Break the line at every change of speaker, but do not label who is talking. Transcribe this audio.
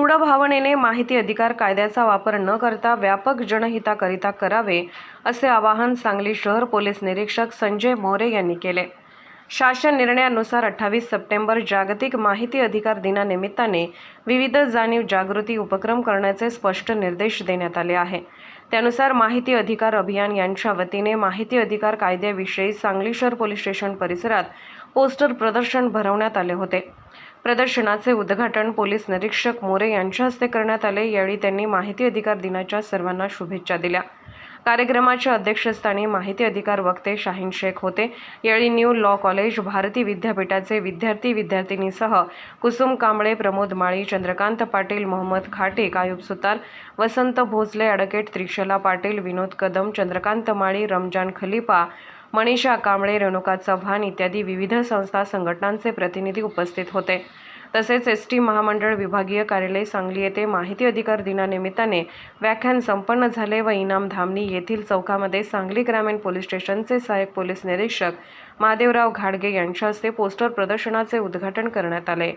सूडभावनेने माहिती अधिकार कायद्याचा वापर न करता व्यापक जनहिताकरिता करावे असे आवाहन सांगली शहर पोलीस निरीक्षक संजय मोरे यांनी केले. शासन निर्णयानुसार अठ्ठावीस सप्टेंबर जागतिक माहिती अधिकार दिनानिमित्ताने विविध जाणीव जागृती उपक्रम करण्याचे स्पष्ट निर्देश देण्यात आले आहे. त्यानुसार माहिती अधिकार अभियान यांच्या वतीने माहिती अधिकार कायद्याविषयी सांगली शहर पोलीस स्टेशन परिसरात पोस्टर प्रदर्शन भरवण्यात आले होते. प्रदर्शनाचे उद्घाटन पोलीस निरीक्षक मोरे यांच्या हस्ते करण्यात आले. यावेळी त्यांनी माहिती अधिकार दिनाच्या सर्वांना शुभेच्छा दिल्या. कार्यक्रमाच्या अध्यक्षस्थानी माहिती अधिकार वक्ते शाहीन शेख होते. यावेळी न्यू लॉ कॉलेज भारती विद्यापीठाचे विद्यार्थी विद्यार्थिनीसह कुसुम कांबळे प्रमोद माळी चंद्रकांत पाटील मोहम्मद खाटिक आयुब सुतार वसंत भोसले अडकेट त्रिशला पाटील विनोद कदम चंद्रकांत माळी रमजान खलिफा मनीषा कांबळे रेणुका चव्हाण इत्यादी विविध संस्था संघटनांचे प्रतिनिधी उपस्थित होते. तसेच एस टी महामंडळ विभागीय कार्यालय सांगली येथे माहिती अधिकार दिनानिमित्ताने व्याख्यान संपन्न झाले व इनाम धामणी येथील चौकामध्ये सांगली ग्रामीण पोलीस स्टेशनचे सहाय्यक पोलीस निरीक्षक महादेवराव घाडगे यांच्या हस्ते पोस्टर प्रदर्शनाचे उद्घाटन करण्यात आले.